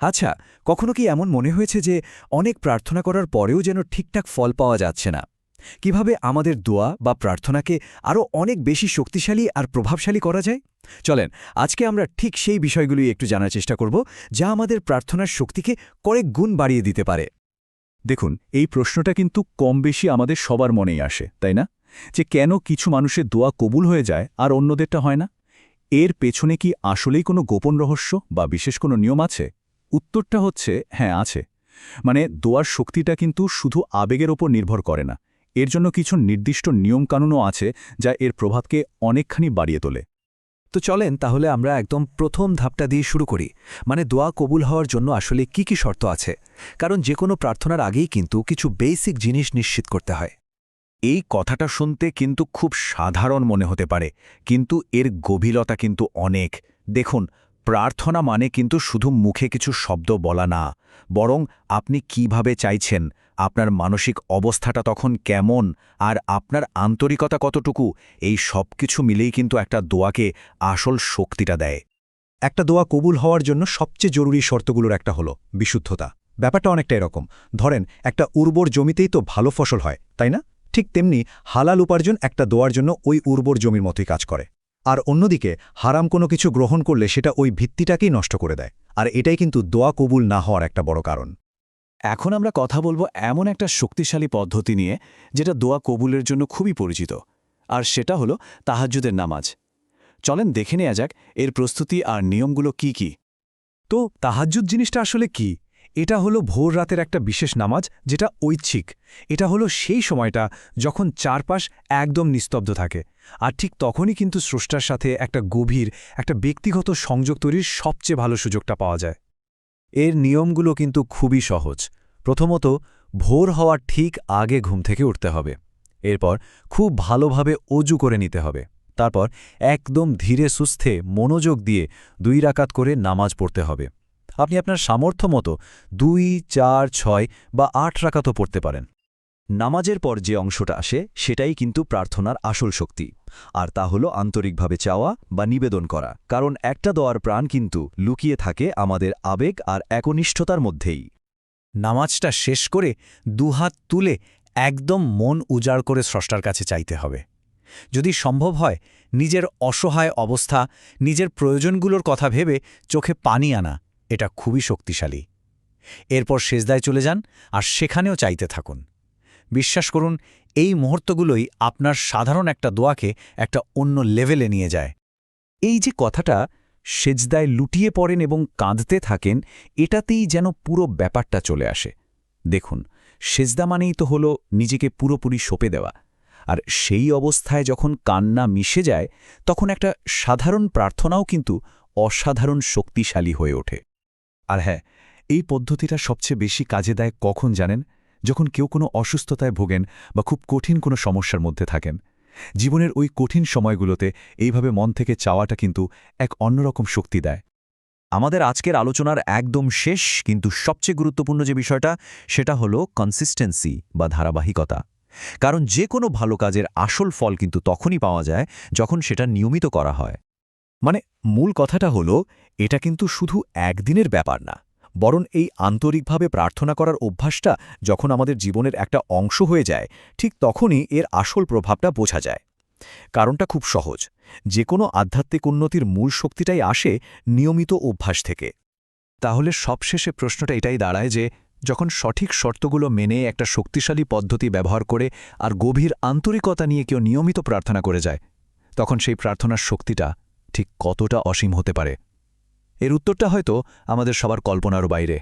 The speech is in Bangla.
আচ্ছা কখনো কি এমন মনে হয়েছে যে অনেক প্রার্থনা করার পরেও যেন ঠিকঠাক ফল পাওয়া যাচ্ছে না? কীভাবে আমাদের দোয়া বা প্রার্থনাকে আরও অনেক বেশি শক্তিশালী আর প্রভাবশালী করা যায়? চলেন, আজকে আমরা ঠিক সেই বিষয়গুলি একটু জানার চেষ্টা করব, যা আমাদের প্রার্থনার শক্তিকে কয়েক গুণ বাড়িয়ে দিতে পারে। দেখুন, এই প্রশ্নটা কিন্তু কম বেশি আমাদের সবার মনেই আসে, তাই না? যে কেন কিছু মানুষের দোয়া কবুল হয়ে যায় আর অন্যদেরটা হয় না? এর পেছনে কি আসলেই কোনো গোপন রহস্য বা বিশেষ কোনো নিয়ম আছে? উত্তরটা হচ্ছে হ্যাঁ আছে। মানে দোয়ার শক্তিটা কিন্তু শুধু আবেগের ওপর নির্ভর করে না। এর জন্য কিছু নির্দিষ্ট নিয়মকানুনও আছে যা এর প্রভাবকে অনেকখানি বাড়িয়ে তোলে। তো চলেন তাহলে আমরা একদম প্রথম ধাপটা দিয়ে শুরু করি। মানে দোয়া কবুল হওয়ার জন্য আসলে কি কি শর্ত আছে? কারণ যে কোনো প্রার্থনার আগেই কিন্তু কিছু বেসিক জিনিস নিশ্চিত করতে হয়। এই কথাটা শুনতে কিন্তু খুব সাধারণ মনে হতে পারে, কিন্তু এর গভীরতা কিন্তু অনেক। দেখুন প্রার্থনা মানে কিন্তু শুধু মুখে কিছু শব্দ বলা না, বরং আপনি কীভাবে চাইছেন, আপনার মানসিক অবস্থাটা তখন কেমন, আর আপনার আন্তরিকতা কতটুকু, এই সব কিছু মিলেই কিন্তু একটা দোয়াকে আসল শক্তিটা দেয়। একটা দোয়া কবুল হওয়ার জন্য সবচেয়ে জরুরি শর্তগুলোর একটা হলো বিশুদ্ধতা। ব্যাপারটা অনেকটা এরকম। ধরেন, একটা উর্বর জমিতেই তো ভালো ফসল হয়, তাই না? ঠিক তেমনি হালাল উপার্জন একটা দোয়ার জন্য ওই উর্বর জমির মতোই কাজ করে। আর অন্যদিকে হারাম কোনো কিছু গ্রহণ করলে সেটা ওই ভিত্তিটাকেই নষ্ট করে দেয়। আর এটাই কিন্তু দোয়া কবুল না হওয়ার একটা বড় কারণ। এখন আমরা কথা বলব এমন একটা শক্তিশালী পদ্ধতি নিয়ে যেটা দোয়া কবুলের জন্য খুবই পরিচিত। আর সেটা হলো তাহাজ্জুদের নামাজ। চলেন দেখে নেওয়া যাক এর প্রস্তুতি আর নিয়মগুলো কি কি। তো তাহাজ্জুদ জিনিসটা আসলে কি? এটা হলো ভোর রাতের একটা বিশেষ নামাজ যেটা ঐচ্ছিক। এটা হলো সেই সময়টা যখন চারপাশ একদম নিস্তব্ধ থাকে। আর ঠিক তখনই কিন্তু স্রষ্টার সাথে একটা গভীর, একটা ব্যক্তিগত সংযোগ তৈরির সবচেয়ে ভালো সুযোগটা পাওয়া যায়। এর নিয়মগুলো কিন্তু খুবই সহজ। প্রথমত, ভোর হওয়ার ঠিক আগে ঘুম থেকে উঠতে হবে। এরপর খুব ভালোভাবে অজু করে নিতে হবে। তারপর একদম ধীরে সুস্থে মনোযোগ দিয়ে দুই রাকাত করে নামাজ পড়তে হবে। আপনি আপনার সামর্থ্য মতো দুই, চার, ছয় বা আট রাকাতও পড়তে পারেন। নামাজের পর যে অংশটা আসে, সেটাই কিন্তু প্রার্থনার আসল শক্তি। আর তা হলো আন্তরিকভাবে চাওয়া বা নিবেদন করা। কারণ একটা দোয়ার প্রাণ কিন্তু লুকিয়ে থাকে আমাদের আবেগ আর একনিষ্ঠতার মধ্যেই। নামাজটা শেষ করে দুহাত তুলে একদম মন উজাড় করে স্রষ্টার কাছে চাইতে হবে। যদি সম্ভব হয়, নিজের অসহায় অবস্থা, নিজের প্রয়োজনগুলোর কথা ভেবে চোখে পানি আনা এটা খুবই শক্তিশালী। এরপর সেজদায় চলে যান আর সেখানেও চাইতে থাকুন। বিশ্বাস করুন, এই মুহূর্তগুলোই আপনার সাধারণ একটা দোয়াকে একটা অন্য লেভেলে নিয়ে যায়। এই যে কথাটা সেজদায় লুটিয়ে পড়েন এবং কাঁদতে থাকেন, এটাতেই যেন পুরো ব্যাপারটা চলে আসে। দেখুন, সেজদা মানেই তো হলো নিজেকে পুরোপুরি সঁপে দেওয়া। আর সেই অবস্থায় যখন কান্না মিশে যায়, তখন একটা সাধারণ প্রার্থনাও কিন্তু অসাধারণ শক্তিশালী হয়ে ওঠে। আর হ্যাঁ এই পদ্ধতিটা সবচেয়ে বেশি কাজে দেয় কখন জানেন? যখন কেউ কোনো অসুস্থতায় ভোগেন বা খুব কঠিন কোনো সমস্যার মধ্যে থাকেন। জীবনের ওই কঠিন সময়গুলোতে এইভাবে মন থেকে চাওয়াটা কিন্তু এক অন্যরকম শক্তি দেয়। আমাদের আজকের আলোচনার একদম শেষ, কিন্তু সবচেয়ে গুরুত্বপূর্ণ যে বিষয়টা, সেটা হলো কনসিস্টেন্সি বা ধারাবাহিকতা। কারণ যে কোনো ভালো কাজের আসল ফল কিন্তু তখনই পাওয়া যায় যখন সেটা নিয়মিত করা হয়। মানে মূল কথাটা হলো, এটা কিন্তু শুধু একদিনের ব্যাপার না, বরং এই আন্তরিকভাবে প্রার্থনা করার অভ্যাসটা যখন আমাদের জীবনের একটা অংশ হয়ে যায়, ঠিক তখনই এর আসল প্রভাবটা বোঝা যায়। কারণটা খুব সহজ যে কোনো আধ্যাত্মিক উন্নতির মূল শক্তিটাই আসে নিয়মিত অভ্যাস থেকে। তাহলে সবশেষে প্রশ্নটা এটাই দাঁড়ায় যে, যখন সঠিক শর্তগুলো মেনে একটা শক্তিশালী পদ্ধতি ব্যবহার করে আর গভীর আন্তরিকতা নিয়ে কেউ নিয়মিত প্রার্থনা করে যায়, তখন সেই প্রার্থনার শক্তিটা ঠিক কতটা অসীম হতে পারে? এর উত্তরটা হয়তো আমাদের সবার কল্পনারও বাইরে।